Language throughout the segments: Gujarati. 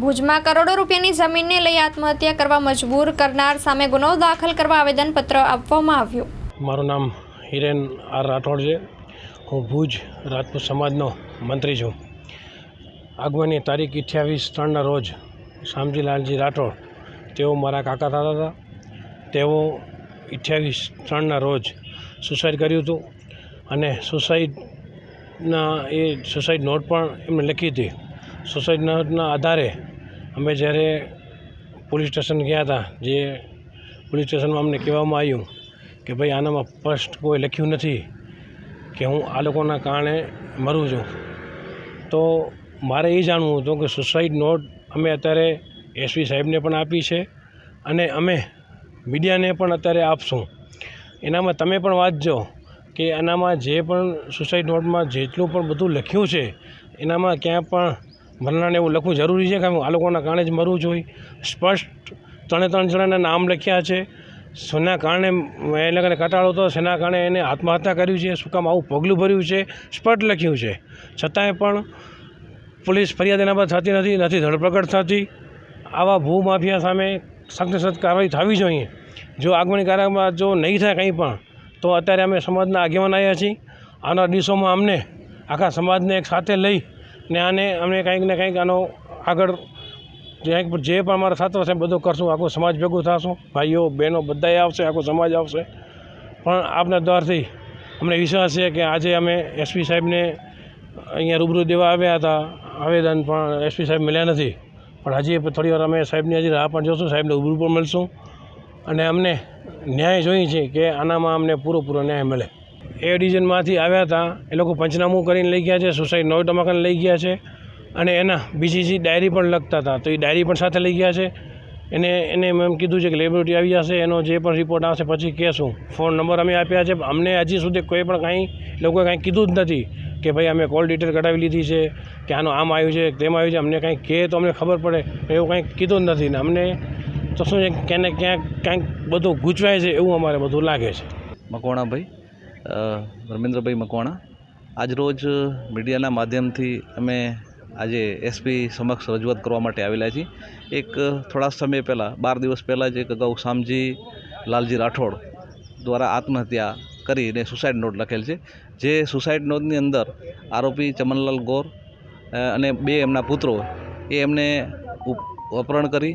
ભુજમાં કરોડો રૂપિયાની જમીનને લઈ આત્મહત્યા કરવા મજબૂર કરનાર સામે ગુનો દાખલ કરવા આવેદનપત્ર આપવામાં આવ્યું. મારું નામ હિરેન આર રાઠોડ છે. હું ભુજ રાજપૂત સમાજનો મંત્રી છું. આગવાની તારીખ અઠ્યાવીસ ત્રણના રોજ શામજીલાલજી રાઠોડ, તેઓ મારા કાકા થતા હતા. તેઓ અઠ્યાવીસ ત્રણના રોજ સુસાઇડ કર્યું હતું અને સુસાઇડના એ સુસાઇડ નોટ પણ એમણે લખી હતી. સુસાઇડ નોટના આધારે અમે જ્યારે પોલીસ સ્ટેશન ગયા હતા, જે પોલીસ સ્ટેશનમાં અમને કહેવામાં આવ્યું કે ભાઈ આનામાં સ્પષ્ટ કોઈ લખ્યું નથી કે હું આ લોકોના કારણે મરું છું. તો મારે એ જાણવું હતું કે સુસાઇડ નોટ અમે અત્યારે એસપી સાહેબને પણ આપી છે અને અમે મીડિયાને પણ અત્યારે આપશું. એનામાં તમે પણ વાંચજો કે આનામાં જે પણ સુસાઇડ નોટમાં જેટલું પણ બધું લખ્યું છે, એનામાં ક્યાં પણ મરનાને એવું લખવું જરૂરી છે કે હું આ લોકોના કારણે જ મરવું જોઈએ સ્પષ્ટ ત્રણે ત્રણ જણાના નામ લખ્યા છે. શેના કારણે એને કારણે કટાળો હતો શેના કારણે એને આત્મહત્યા કર્યું છે, શું કામ આવું પગલું ભર્યું છે, સ્પષ્ટ લખ્યું છે. છતાંય પણ પોલીસ ફરિયાદ એના પર થતી નથી નથી ધરપકડ થતી. આવા ભૂમાફિયા સામે સખ્ત સખ્ત કાર્યવાહી થવી જોઈએ. જો આગમની કાર્યમાં જો નહીં થાય કંઈ પણ, તો અત્યારે અમે સમાજના આગેવાન આવ્યા છીએ. આવનાર દિવસોમાં અમને આખા સમાજને એક સાથે લઈ ને આને અમે કંઈક ને કંઈક આનો આગળ જ્યાં જે પણ અમારા થતો હશે બધું કરશું. આખો સમાજ ભેગું થશું. ભાઈઓ, બહેનો બધાએ આવશે, આખો સમાજ આવશે. પણ આપના દ્વારથી અમને વિશ્વાસ છે કે આજે અમે એસપી સાહેબને અહીંયા રૂબરૂ દેવા આવ્યા હતા. આવેદન પણ એસપી સાહેબ મળ્યા નથી. પણ હજી થોડી વાર અમે સાહેબની હજી રાહ પણ જોશું. સાહેબને રૂબરૂ પણ મળશું. અને અમને ન્યાય જોઈએ છે કે આનામાં અમને પૂરો ન્યાય મળે. એ ડિવિઝનમાંથી આવ્યા હતા. એ લોકો પંચનામું કરીને લઈ ગયા છે સુસાઇડ નવ ટમાકાને લઈ ગયા છે અને એના બીજી જે ડાયરી પણ લખતા હતા. તો એ ડાયરી પણ સાથે લઈ ગયા છે. એને એને એમ કીધું છે કે લેબોરેટરી આવી જશે, એનો જે પણ રિપોર્ટ આવશે પછી કહેશું. ફોન નંબર અમે આપ્યા છે. અમને હજી સુધી કોઈ પણ કાંઈ, લોકોએ કાંઈ કીધું જ નથી કે ભાઈ અમે કોલ ડિટેલ કઢાવી લીધી છે, કે આનું આમ આવ્યું છે, તેમ આવ્યું છે. અમને કાંઈ કહે તો અમને ખબર પડે એવું કાંઈ કીધું જ નથી. ને અમને તો શું છે, ક્યાંને ક્યાંક કાંઈક બધું ગૂંચવાય છે એવું અમારે બધું લાગે છે. મકવાણાભાઈ ધર્મેન્દ્રભાઈ મકવાણા. આજ રોજ મીડિયાના માધ્યમથી અમે આજે એસપી સમક્ષ રજૂઆત કરવા માટે આવેલા છીએ. એક થોડા સમય પહેલાં, બાર દિવસ પહેલાં જ એક અગાઉ શામજી લાલજી રાઠોડ દ્વારા આત્મહત્યા કરીને સુસાઇડ નોટ લખેલ છે. જે સુસાઇડ નોટની અંદર આરોપી ચમનલાલ ગોર અને બે એમના પુત્રો એ એમને અપહરણ કરી,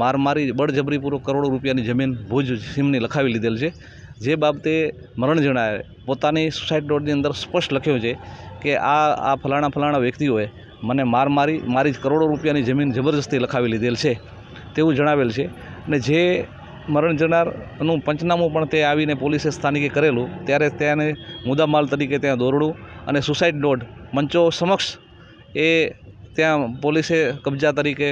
માર મારી બળજબરીપૂર્વક કરોડો રૂપિયાની જમીન ભુજ સીમની લખાવી લીધેલ છે. જે બાબતે મરણ જણાએ પોતાની સુસાઇડ નોટની અંદર સ્પષ્ટ લખ્યું છે કે આ આ ફલાણા ફલાણા વ્યક્તિઓએ મને માર મારી મારી જ કરોડો રૂપિયાની જમીન જબરજસ્તી લખાવી લીધેલ છે, તેવું જણાવેલ છે. અને જે મરણ જનારનું પંચનામું પણ તે આવીને પોલીસે સ્થાનિકે કરેલું, ત્યારે તેને મુદ્દામાલ તરીકે ત્યાં દોરડું અને સુસાઇડ નોટ મંચો સમક્ષ એ ત્યાં પોલીસે કબજા તરીકે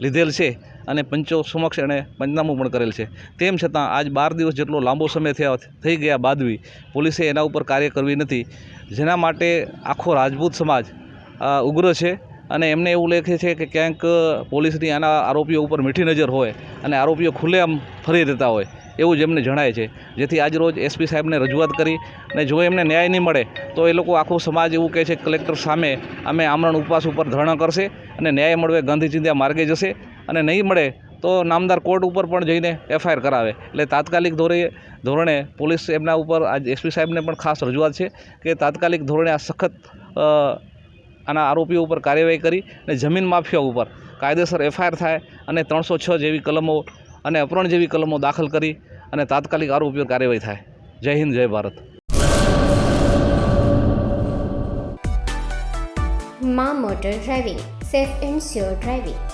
લીધેલ છે. અને પંચો સમક્ષ એણે પંચનામું પણ કરેલ છે. તેમ છતાં આજ બાર દિવસ જેટલો લાંબો સમય થયા થઈ ગયા બાદવી, પોલીસે એના ઉપર કાર્ય કરવી નથી. જેના માટે આખો રાજપૂત સમાજ ઉગ્ર છે અને એમને એવું લેખે છે કે ક્યાંક પોલીસની આના આરોપીઓ ઉપર મીઠી નજર હોય અને આરોપીઓ ખુલ્લેઆમ ફરી રહેતા હોય, એવું જ એમને જણાય છે. જેથી આજ રોજ એસપી સાહેબને રજૂઆત કરી અને જો એમને ન્યાય નહીં મળે, તો એ લોકો આખો સમાજ એવું કહે છે કલેક્ટર સામે અમે આમરણ ઉપવાસ ઉપર ધરણા કરશે અને ન્યાય મળવે ગાંધી ચિંધ્યા માર્ગે જશે. અને નહીં મળે તો નામદાર કોર્ટ ઉપર પણ જઈને એફઆઈઆર કરાવે. એટલે તાત્કાલિક ધોરણે ધોરણે પોલીસ એમના ઉપર, આજ એસપી સાહેબને પણ ખાસ રજૂઆત છે કે તાત્કાલિક ધોરણે આ સખત આના આરોપીઓ ઉપર કાર્યવાહી કરી અને જમીન માફિયા ઉપર કાયદેસર એફઆઈઆર થાય અને ત્રણસો છ જેવી કલમો અને અપહરણ જેવી કલમો દાખલ કરી અને તાત્કાલિક આરોપીઓ કાર્યવાહી થાય. જય હિન્દ, જય Bharat. Maa motor driving, safe and sure driving.